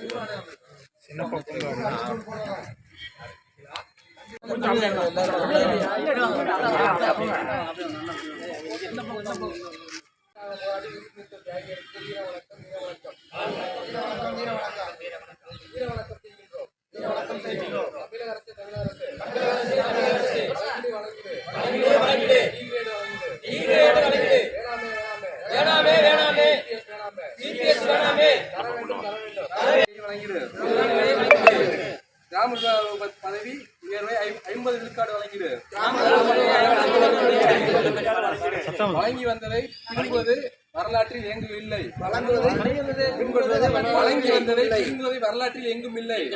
சின்ன வேணாமே வேணாமே வேணாமே வழங்கிடு. கிராம பதவி உயர்வை ஐம்பது விழுக்காடு வழங்கிடு வழங்கி வந்ததை திரும்புவது வரலாற்றில் எங்கும் இல்லை. வழங்கி வந்ததை திரும்புவதை வரலாற்றில் எங்கும் இல்லை.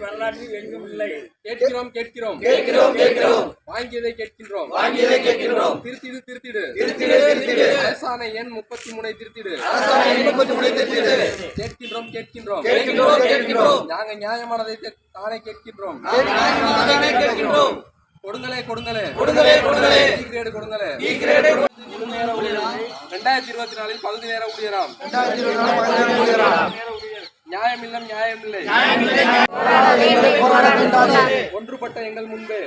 வரலாற்றில் எங்கும் இல்லை. கேட்கிறோம் கேட்கிறோம். கேட்கிறோம் கேட்கிறோம். வாங்கியதை கேட்கின்றோம். வாங்கியதை கேட்கிறோம் திருத்திடு திருத்திடு. திருத்திடு, திருத்திடு. அரசாணை எண் முப்பத்தி மூணை திருத்திடு. அரசாணை எண் முப்பத்தி மூணை திருத்திடு. கேட்கின்றோம் கேட்கின்றோம். கேட்கின்றோம், கேட்கின்றோம். நாங்க நியாயமானதை தானே கேட்கின்றோம். கேட்கின்றோம். கொடுங்களே கொடுங்களே. கொடுங்களே, கொடுங்களே. E கிரேடு கொடுங்களே. டி கிரேடு ரெண்டாயிரத்தி இருபத்தி நாலில் பகுதி நேர ஊழியராம் நியாயமில்லம் நியாயமில்லை ஒன்றுபட்ட எங்கள் முன்பே.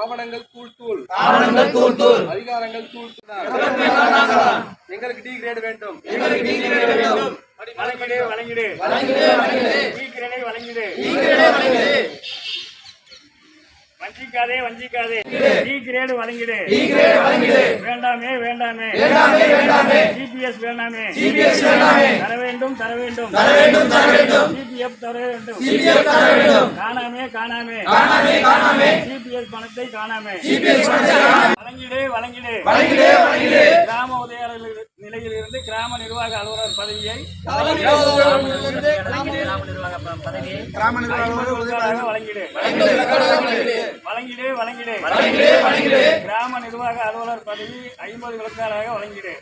ஆவணங்கள் தூள் தூள். ஆவணங்கள் தூள் தூள். அதிகாரங்கள் தூள் தூள் எங்களுக்கு டி கிரேடு வேண்டும். எங்களுக்கு டி கிரேடு வேண்டும். வழங்கிடு வழங்கிடு. வழங்கிடு வழங்கிடு. வஞ்சிக்காதே வஞ்சிக்காதே. டி கிரேடு வழங்கிடு. டி கிரேடு வழங்கிடு. வேண்டாமே. வேண்டாமே ஜிபிஎஸ் வேண்டாமே. தர வேண்டும் தர வேண்டும். தர வேண்டும் தர வேண்டும். சிபிஎஃப் தர வேண்டும். சிபிஎஸ் தர வேண்டும். காணாமே காணாமே. காணாமே காணாமே. சிபிஎஸ் பணத்தை காணாமே. சிபிஎஸ் பணத்தை காணாமே. வழங்கிடு வழங்கிடு. வழங்கிடு வழங்கிடு. கிராம உதயாளர் நிலையில் இருந்து கிராம நிர்வாக அலுவலர் பதவியை ஐம்பது விழுக்காடாக வழங்கிடு. வழங்கிடு. வழங்கிடு வழங்கிடு. வழங்கிடு கிராம நிர்வாக அலுவலர் பதவி ஐம்பது விழுக்காடாக வழங்கிடு.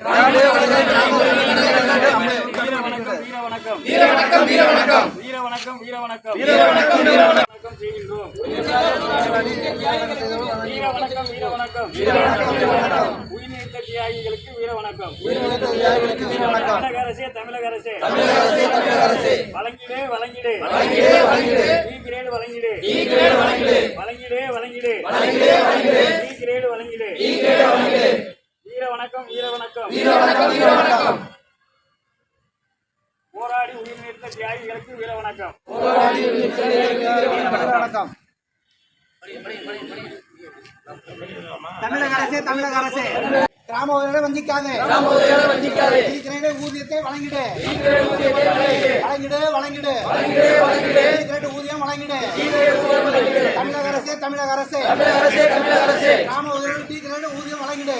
வீர வணக்கம் வீர வணக்கம் வீர வணக்கம். வீர வணக்கம் வீர வணக்கம் வீர வணக்கம். வீர வணக்கம் வீர வணக்கம். செய்கின்றோம் வணக்கம். உயிர்நீத்த தியாகிகளுக்கு வீர வணக்கம். தமிழக அரசே தமிழக அரசே. வழங்கிடே வழங்கிடே. நீ கிரேடு வழங்கிடே. வழங்கிடே. வழங்கிடே நீ கிரேடு வழங்கிடே. வீர வணக்கம் வீர வணக்கம். போராடி உயிர் நீத்த தியாகிகளுக்கு வீர வணக்கம். போராடி உயிர் நீத்த தியாகிகளுக்கு வீர வணக்கம். தமிழக அரசே தமிழக அரசே. கிராம உதவிகளை வஞ்சிக்காதே. இருக்கிற ஊதியத்தை வழங்கிடு. வழங்கிடு. வழங்கிடு இருக்கிற ஊதியம் வழங்கிடு. தமிழக அரசே தமிழக அரசே. கிராம உதவிகள் ஊதியம் வழங்கிடு.